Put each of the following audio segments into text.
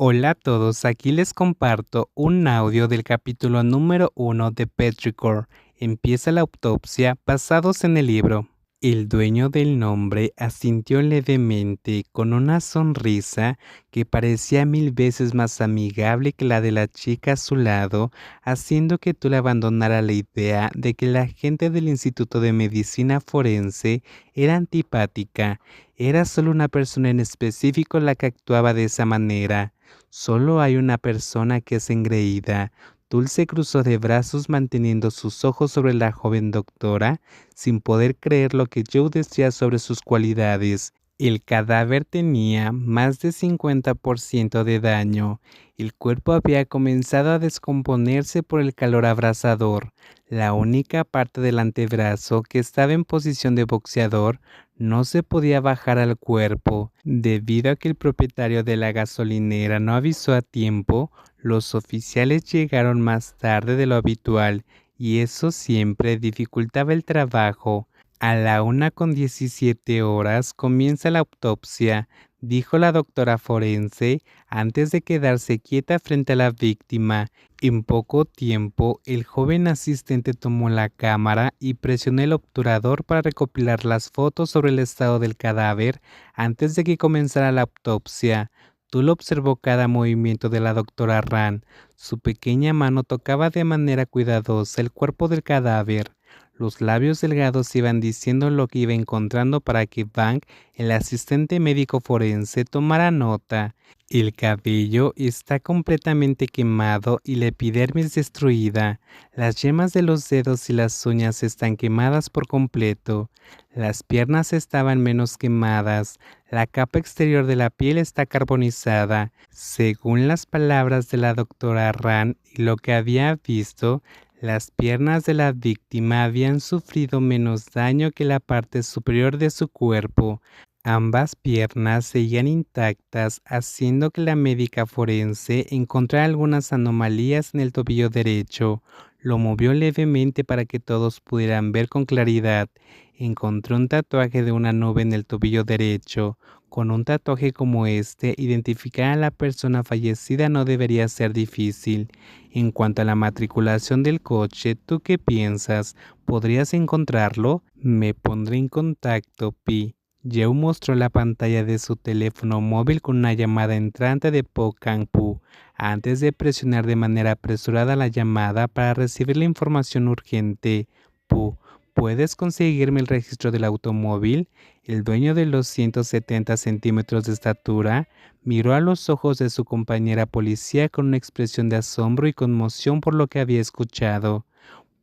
Hola a todos, aquí les comparto un audio del capítulo número 1 de Petrichor. Empieza la autopsia basados en el libro. El dueño del nombre asintió levemente con una sonrisa que parecía mil veces más amigable que la de la chica a su lado, haciendo que tú le abandonara la idea de que la gente del Instituto de Medicina Forense era antipática. Era solo una persona en específico la que actuaba de esa manera. Solo hay una persona que es engreída. Dulce cruzó de brazos manteniendo sus ojos sobre la joven doctora, sin poder creer lo que Joe decía sobre sus cualidades. El cadáver tenía más de 50% de daño. El cuerpo había comenzado a descomponerse por el calor abrasador. La única parte del antebrazo que estaba en posición de boxeador no se podía bajar al cuerpo. Debido a que el propietario de la gasolinera no avisó a tiempo, los oficiales llegaron más tarde de lo habitual y eso siempre dificultaba el trabajo. A la una con diecisiete horas comienza la autopsia, dijo la doctora forense antes de quedarse quieta frente a la víctima. En poco tiempo, el joven asistente tomó la cámara y presionó el obturador para recopilar las fotos sobre el estado del cadáver antes de que comenzara la autopsia. Tul observó cada movimiento de la doctora Ran. Su pequeña mano tocaba de manera cuidadosa el cuerpo del cadáver. Los labios delgados iban diciendo lo que iba encontrando para que Bank, el asistente médico forense, tomara nota. El cabello está completamente quemado y la epidermis destruida. Las yemas de los dedos y las uñas están quemadas por completo. Las piernas estaban menos quemadas. La capa exterior de la piel está carbonizada. Según las palabras de la doctora Ran y lo que había visto, las piernas de la víctima habían sufrido menos daño que la parte superior de su cuerpo. Ambas piernas seguían intactas, haciendo que la médica forense encontrara algunas anomalías en el tobillo derecho. Lo movió levemente para que todos pudieran ver con claridad. Encontró un tatuaje de una nube en el tobillo derecho. Con un tatuaje como este, identificar a la persona fallecida no debería ser difícil. En cuanto a la matriculación del coche, ¿tú qué piensas? ¿Podrías encontrarlo? Me pondré en contacto, Pi. Joe mostró la pantalla de su teléfono móvil con una llamada entrante de Po Kang Pu, antes de presionar de manera apresurada la llamada para recibir la información urgente. Pu, ¿Puedes conseguirme el registro del automóvil? El dueño de los 170 centímetros de estatura miró a los ojos de su compañera policía con una expresión de asombro y conmoción por lo que había escuchado.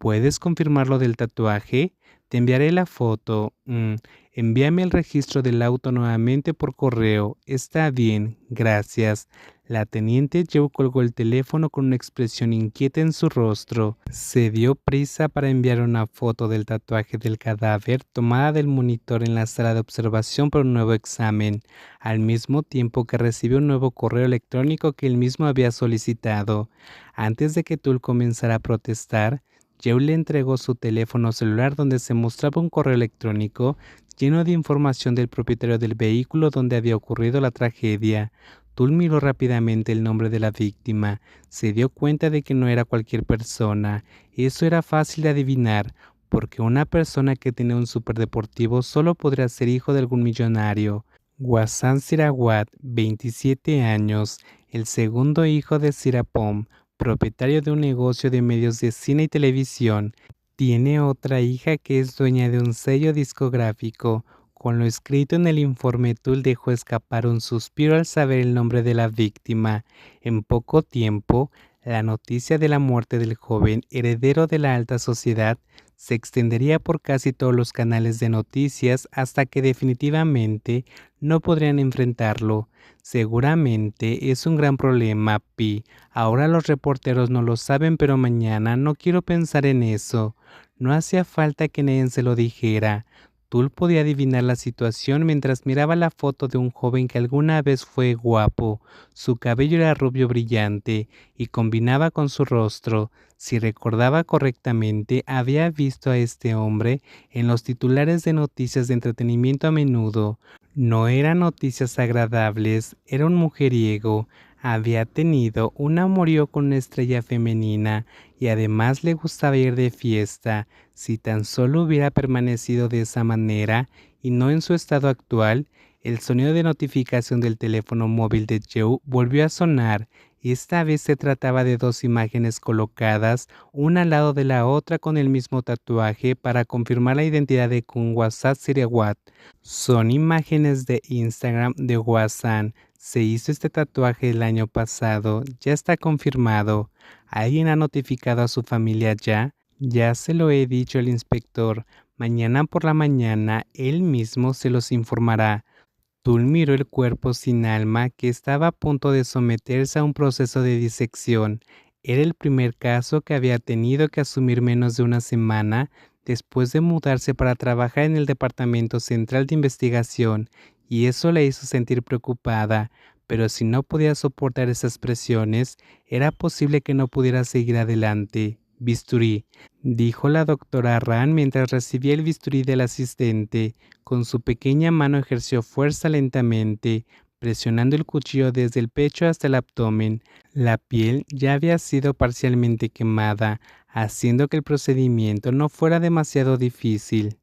¿Puedes confirmar lo del tatuaje? Te enviaré la foto. Mm, envíame el registro del auto nuevamente por correo. Está bien, gracias. La teniente Joe colgó el teléfono con una expresión inquieta en su rostro. Se dio prisa para enviar una foto del tatuaje del cadáver tomada del monitor en la sala de observación para un nuevo examen, al mismo tiempo que recibió un nuevo correo electrónico que él mismo había solicitado. Antes de que Tull comenzara a protestar, Joe le entregó su teléfono celular donde se mostraba un correo electrónico lleno de información del propietario del vehículo donde había ocurrido la tragedia. Tull miró rápidamente el nombre de la víctima. Se dio cuenta de que no era cualquier persona. Eso era fácil de adivinar, porque una persona que tiene un superdeportivo solo podría ser hijo de algún millonario. Wasan Sirawat, 27 años, el segundo hijo de Sirapom, propietario de un negocio de medios de cine y televisión. Tiene otra hija que es dueña de un sello discográfico. Con lo escrito en el informe, Tull dejó escapar un suspiro al saber el nombre de la víctima. En poco tiempo, la noticia de la muerte del joven heredero de la alta sociedad se extendería por casi todos los canales de noticias hasta que definitivamente no podrían enfrentarlo. Seguramente es un gran problema, Pi. Ahora los reporteros no lo saben, pero mañana no quiero pensar en eso. No hacía falta que nadie se lo dijera. Tul podía adivinar la situación mientras miraba la foto de un joven que alguna vez fue guapo. Su cabello era rubio brillante y combinaba con su rostro. Si recordaba correctamente, había visto a este hombre en los titulares de noticias de entretenimiento a menudo. No eran noticias agradables, era un mujeriego. Había tenido un amorío con una estrella femenina y además le gustaba ir de fiesta. Si tan solo hubiera permanecido de esa manera y no en su estado actual, el sonido de notificación del teléfono móvil de Joe volvió a sonar. Esta vez se trataba de dos imágenes colocadas una al lado de la otra con el mismo tatuaje para confirmar la identidad de Kun WhatsApp Siriwat. Son imágenes de Instagram de WhatsApp. Se hizo este tatuaje el año pasado, ya está confirmado. ¿Alguien ha notificado a su familia ya? Ya se lo he dicho al inspector. Mañana por la mañana él mismo se los informará. Tul miró el cuerpo sin alma que estaba a punto de someterse a un proceso de disección. Era el primer caso que había tenido que asumir menos de una semana después de mudarse para trabajar en el Departamento Central de Investigación, y eso la hizo sentir preocupada, pero si no podía soportar esas presiones, era posible que no pudiera seguir adelante. Bisturí, dijo la doctora Ran mientras recibía el bisturí del asistente. Con su pequeña mano ejerció fuerza lentamente, presionando el cuchillo desde el pecho hasta el abdomen. La piel ya había sido parcialmente quemada, haciendo que el procedimiento no fuera demasiado difícil.